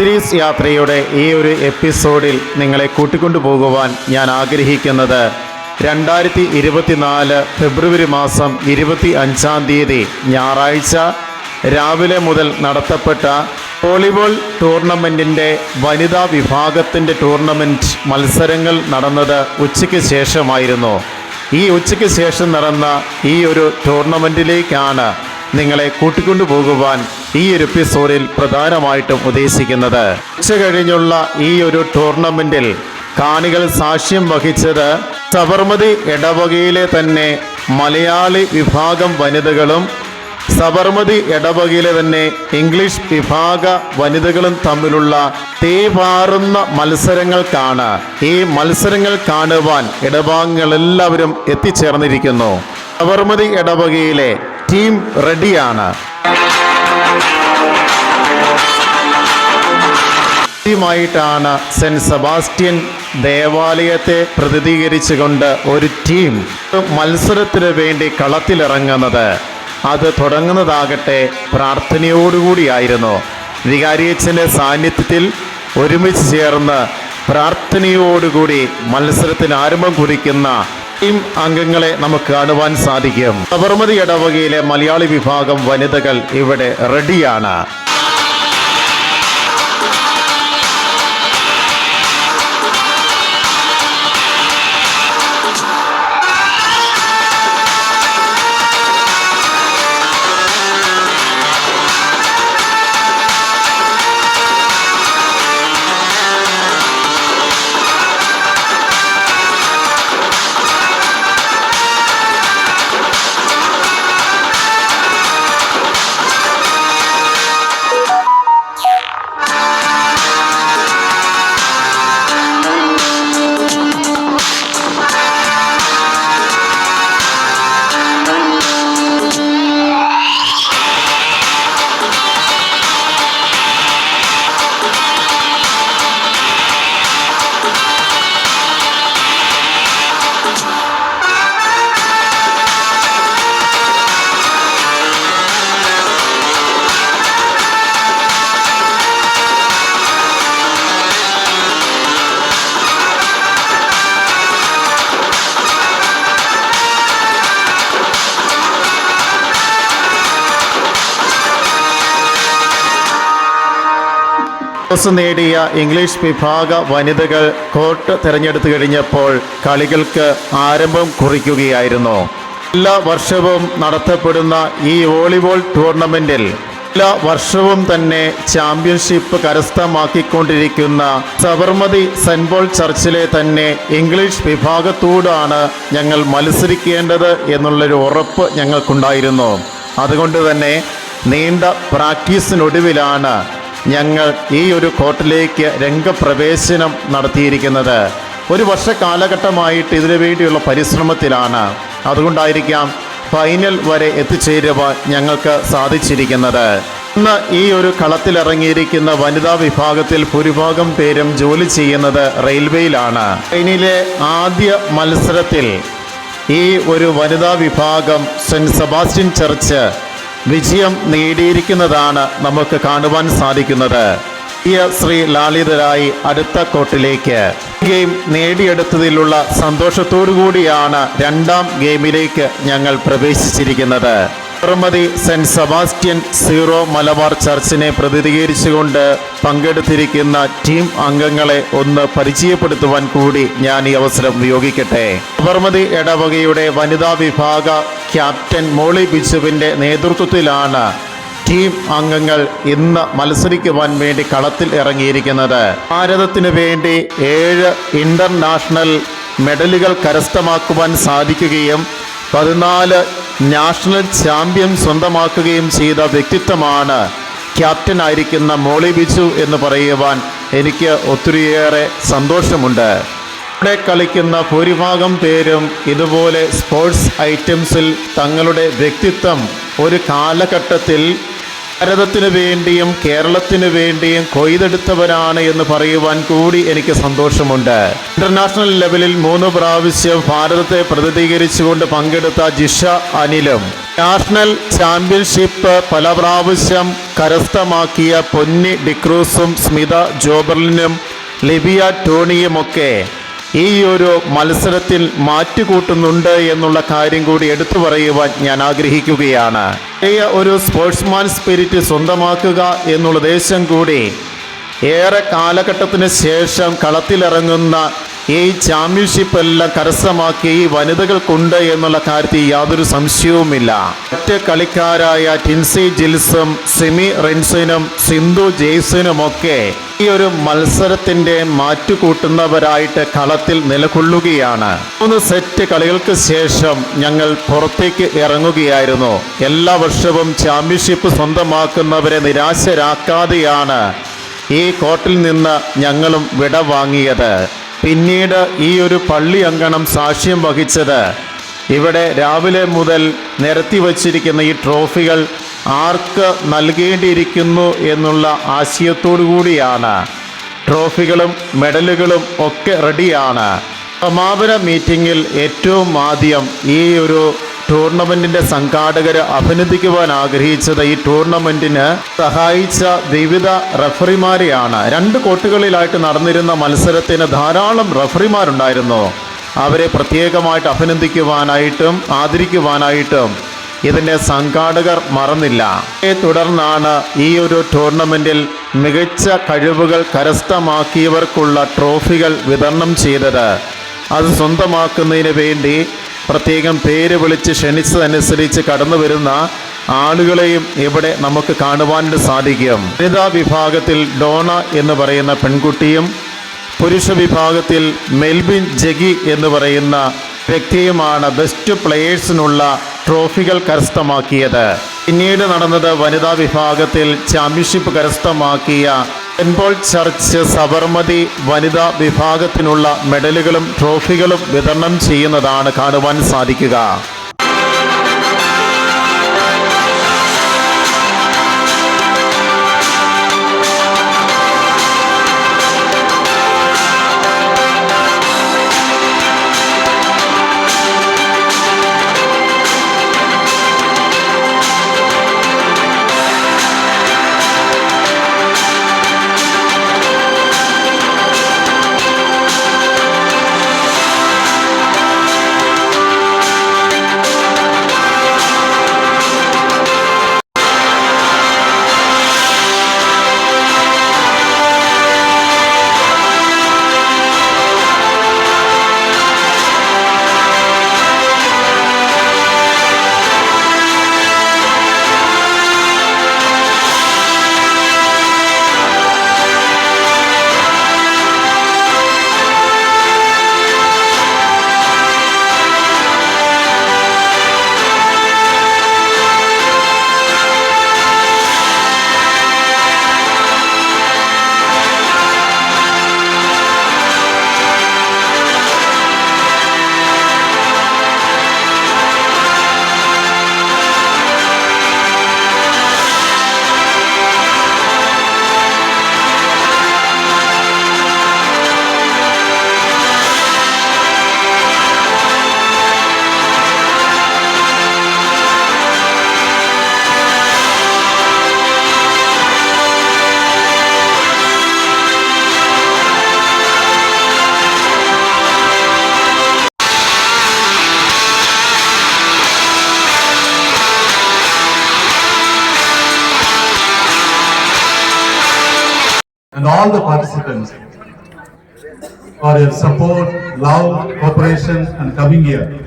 ബദ്രീസ് യാത്രയുടെ ഈ ഒരു എപ്പിസോഡിൽ നിങ്ങളെ കൂട്ടിക്കൊണ്ടു പോകുവാൻ ഞാൻ ആഗ്രഹിക്കുന്നത് രണ്ടായിരത്തി ഇരുപത്തിനാല് ഫെബ്രുവരി മാസം ഇരുപത്തി അഞ്ചാം തീയതി ഞായറാഴ്ച രാവിലെ മുതൽ നടത്തപ്പെട്ട വോളിബോൾ ടൂർണമെന്റിന്റെ വനിതാ വിഭാഗത്തിന്റെ ടൂർണമെന്റ് മത്സരങ്ങൾ നടന്നത് ഉച്ചയ്ക്ക് ശേഷമായിരുന്നു. ഈ ഉച്ചയ്ക്ക് ശേഷം നടന്ന ഈ ഒരു ടൂർണമെന്റിലേക്കാണ് നിങ്ങളെ കൂട്ടിക്കൊണ്ടു പോകുവാൻ ഈ ഒരു എപ്പിസോഡിൽ പ്രധാനമായിട്ടും ഉദ്ദേശിക്കുന്നത് ഉച്ച കഴിഞ്ഞുള്ള ഈ ഒരു ടൂർണമെന്റിൽ കാണികൾ സാക്ഷ്യം വഹിച്ചത് സബർമതി ഇടവകയിലെ തന്നെ മലയാളി വിഭാഗം വനിതകളും സബർമതി ഇടവകയിലെ തന്നെ ഇംഗ്ലീഷ് വിഭാഗ വനിതകളും തമ്മിലുള്ള തീപാറുന്ന മത്സരങ്ങൾക്കാണ് ഈ മത്സരങ്ങൾ കാണുവാൻ ഇടവാങ്ങളെല്ലാവരും എത്തിച്ചേർന്നിരിക്കുന്നു. സബർമതി ഇടവകയിലെ ടീം റെഡിയാണ് ആദ്യമായിട്ടാണ് സെന്റ് സെബാസ്റ്റ്യൻ ദേവാലയത്തെ പ്രതിനിധീകരിച്ചുകൊണ്ട് ഒരു ടീം മത്സരത്തിന് വേണ്ടി കളത്തിലിറങ്ങുന്നത്. അത് തുടങ്ങുന്നതാകട്ടെ പ്രാർത്ഥനയോടുകൂടിയായിരുന്നു. വികാരിയച്ഛന്റെ സാന്നിധ്യത്തിൽ ഒരുമിച്ച് ചേർന്ന് പ്രാർത്ഥനയോടുകൂടി മത്സരത്തിന് ആരംഭം കുറിക്കുന്ന ടീം അംഗങ്ങളെ നമുക്ക് കാണുവാൻ സാധിക്കും. സബർമതി ഇടവകയിലെ മലയാളി വിഭാഗം വനിതകൾ ഇവിടെ റെഡിയാണ്. ടോസ് നേടിയ ഇംഗ്ലീഷ് വിഭാഗ വനിതകൾ കോർട്ട് തിരഞ്ഞെടുത്തു കഴിഞ്ഞപ്പോൾ കളികൾക്ക് ആരംഭം കുറിക്കുകയായിരുന്നു. എല്ലാ വർഷവും നടത്തപ്പെടുന്ന ഈ വോളിബോൾ ടൂർണമെന്റിൽ എല്ലാ വർഷവും തന്നെ ചാമ്പ്യൻഷിപ്പ് കരസ്ഥമാക്കിക്കൊണ്ടിരിക്കുന്ന സബർമതി സെന്റ് പോൾ ചർച്ചിലെ തന്നെ ഇംഗ്ലീഷ് വിഭാഗത്തോടാണ് ഞങ്ങൾ മത്സരിക്കേണ്ടത് എന്നുള്ളൊരു ഉറപ്പ് ഞങ്ങൾക്കുണ്ടായിരുന്നു. അതുകൊണ്ട് തന്നെ നീണ്ട പ്രാക്ടീസിനൊടുവിലാണ് ഞങ്ങൾ ഈ ഒരു കോർട്ടിലേക്ക് രംഗപ്രവേശനം നടത്തിയിരിക്കുന്നത് ഒരു വർഷ കാലഘട്ടമായിട്ട് ഇതിനു വേണ്ടിയുള്ള പരിശ്രമത്തിലാണ്. അതുകൊണ്ടായിരിക്കാം ഫൈനൽ വരെ എത്തിച്ചേരുവാൻ ഞങ്ങൾക്ക് സാധിച്ചിരിക്കുന്നത്. ഇന്ന് ഈ ഒരു കളത്തിലിറങ്ങിയിരിക്കുന്ന വനിതാ വിഭാഗത്തിൽ ഭൂരിഭാഗം പേരും ജോലി ചെയ്യുന്നത് റെയിൽവേയിലാണ്. ട്രെയിനിലെ ആദ്യ മത്സരത്തിൽ ഈ ഒരു വനിതാ വിഭാഗം സെന്റ് സെബാസ്റ്റ്യൻ ചർച്ച് വിജയം നേടിയിരിക്കുന്നതാണ് നമുക്ക് കാണുവാൻ സാധിക്കുന്നത്. ശ്രീ ലാളിതരായി അടുത്ത കോട്ടിലേക്ക്. ഗെയിം നേടിയെടുത്തതിലുള്ള സന്തോഷത്തോടു കൂടിയാണ് രണ്ടാം ഗെയിമിലേക്ക് ഞങ്ങൾ പ്രവേശിച്ചിരിക്കുന്നത്. പ്രമതി സെന്റ് സെബാസ്റ്റ്യൻ സീറോ മലബാർ ചർച്ചിനെ പ്രതിനിധീകരിച്ചുകൊണ്ട് പങ്കെടുത്തിരിക്കുന്ന ടീം അംഗങ്ങളെ ഒന്ന് പരിചയപ്പെടുത്തുവാൻ കൂടി ഞാൻ ഈ അവസരം ഉപയോഗിക്കട്ടെ പ്രമതി ഇടവകയുടെ വനിതാ വിഭാഗ ക്യാപ്റ്റൻ മോളി ബിജുവിന്റെ നേതൃത്വത്തിലാണ് ടീം അംഗങ്ങൾ ഇന്ന് മത്സരിക്കുവാൻ വേണ്ടി കളത്തിൽ ഇറങ്ങിയിരിക്കുന്നത്. ഭാരതത്തിന് വേണ്ടി ഏഴ് ഇന്റർനാഷണൽ മെഡലുകൾ കരസ്ഥമാക്കുവാൻ സാധിക്കുകയും പതിനാല് നാഷണൽ ചാമ്പ്യൻ സ്വന്തമാക്കുകയും ചെയ്ത വ്യക്തിത്വമാണ് ക്യാപ്റ്റനായിരിക്കുന്ന മോളി ബിജു എന്ന് പറയുവാൻ എനിക്ക് ഒത്തിരിയേറെ സന്തോഷമുണ്ട്. ഇവിടെ കളിക്കുന്ന ഭൂരിഭാഗം പേരും ഇതുപോലെ സ്പോർട്സ് ഐറ്റംസിൽ തങ്ങളുടെ വ്യക്തിത്വം ഒരു കാലഘട്ടത്തിൽ ഭാരതത്തിനു വേണ്ടിയും കേരളത്തിനു വേണ്ടിയും കൊയ്തെടുത്തവരാണ് എന്ന് പറയുവാൻ കൂടി എനിക്ക് സന്തോഷമുണ്ട്. ഇന്റർനാഷണൽ ലെവലിൽ മൂന്ന് പ്രാവശ്യം ഭാരതത്തെ പ്രതിനിധീകരിച്ചുകൊണ്ട് പങ്കെടുത്ത ജിഷ അനിലും നാഷണൽ ചാമ്പ്യൻഷിപ്പ് പല പ്രാവശ്യം കരസ്ഥമാക്കിയ പൊന്നി ഡിക്രൂസും സ്മിത ജോബർലിനും ലിബിയ ടോണിയുമൊക്കെ ഈ ഒരു മത്സരത്തിൽ മാറ്റുകൂട്ടുന്നുണ്ട് എന്നുള്ള കാര്യം കൂടി എടുത്തു പറയുവാൻ ഞാൻ ആഗ്രഹിക്കുകയാണ്. ഒരു സ്പോർട്സ്മാൻ സ്പിരിറ്റ് സ്വന്തമാക്കുക എന്നുള്ള ഉദ്ദേശം കൂടി ഏറെ കാലഘട്ടത്തിന് ശേഷം കളത്തിലിറങ്ങുന്ന ഈ ചാമ്പ്യൻഷിപ്പ് എല്ലാം കരസ്ഥമാക്കി ഈ വനിതകൾക്കുണ്ട് എന്നുള്ള കാര്യത്തിൽ യാതൊരു സംശയവുമില്ല. മറ്റ് കളിക്കാരായ ടിൻസി ജിൽസും സിമി റിൻസിനും സിന്ധു ജെയ്സിനുമൊക്കെ ഈ ഒരു മത്സരത്തിന്റെ മാറ്റുകൂട്ടുന്നവരായിട്ട് കളത്തിൽ നിലകൊള്ളുകയാണ്. മൂന്ന് സെറ്റ് കളികൾക്ക് ശേഷം ഞങ്ങൾ പുറത്തേക്ക് ഇറങ്ങുകയായിരുന്നു. എല്ലാ വർഷവും ചാമ്പ്യൻഷിപ്പ് സ്വന്തമാക്കുന്നവരെ നിരാശരാക്കാതെയാണ് ഈ കോർട്ടിൽ നിന്ന് ഞങ്ങളും വിട വാങ്ങിയത്. പിന്നീട് ഈ ഒരു പള്ളി അങ്കണം സാക്ഷ്യം വഹിച്ചത് ഇവിടെ രാവിലെ മുതൽ നിരത്തി വച്ചിരിക്കുന്ന ഈ ട്രോഫികൾ ആർക്ക് നൽകേണ്ടിയിരിക്കുന്നു എന്നുള്ള ആശയത്തോടു കൂടിയാണ്. ട്രോഫികളും മെഡലുകളും ഒക്കെ റെഡിയാണ്. സമാപന മീറ്റിംഗിൽ ഏറ്റവും ആദ്യം ഈ ഒരു ടൂർണമെന്റിന്റെ സംഘാടകർ അഭിനന്ദിക്കുവാൻ ആഗ്രഹിച്ചത് ഈ ടൂർണമെന്റിന് സഹായിച്ച വിവിധ റഫറിമാരെയാണ്. രണ്ട് കോട്ടുകളിലായിട്ട് നടന്നിരുന്ന മത്സരത്തിന് ധാരാളം റഫറിമാരുണ്ടായിരുന്നു. അവരെ പ്രത്യേകമായിട്ട് അഭിനന്ദിക്കുവാനായിട്ടും ആദരിക്കുവാനായിട്ടും ഇതിന്റെ സംഘാടകർ മറന്നില്ല. തുടർന്നാണ് ഈ ഒരു ടൂർണമെന്റിൽ മികച്ച കഴിവുകൾ കരസ്ഥമാക്കിയവർക്കുള്ള ട്രോഫികൾ വിതരണം ചെയ്തത്. അത് സ്വന്തമാക്കുന്നതിന് വേണ്ടി പ്രത്യേകം പേര് വിളിച്ച് ക്ഷണിച്ചതനുസരിച്ച് കടന്നു വരുന്ന ആളുകളെയും ഇവിടെ നമുക്ക് കാണുവാനായിട്ട് സാധിക്കും. വനിതാ വിഭാഗത്തിൽ ഡോണ എന്ന് പറയുന്ന പെൺകുട്ടിയും പുരുഷ വിഭാഗത്തിൽ മെൽബിൻ ജഗി എന്ന് പറയുന്ന വ്യക്തിയുമാണ് ബെസ്റ്റ് പ്ലെയേഴ്സിനുള്ള ട്രോഫികൾ കരസ്ഥമാക്കിയത്. പിന്നീട് നടന്നത് വനിതാ വിഭാഗത്തിൽ ചാമ്പ്യൻഷിപ്പ് കരസ്ഥമാക്കിയ സെൻപോൾ ചർച്ച് സബർമതി വനിതാ വിഭാഗത്തിനുള്ള മെഡലുകളും ട്രോഫികളും വിതരണം ചെയ്യുന്നതാണ് കാണുവാൻ സാധിക്കുക and all the participants for your support, love, cooperation and coming here.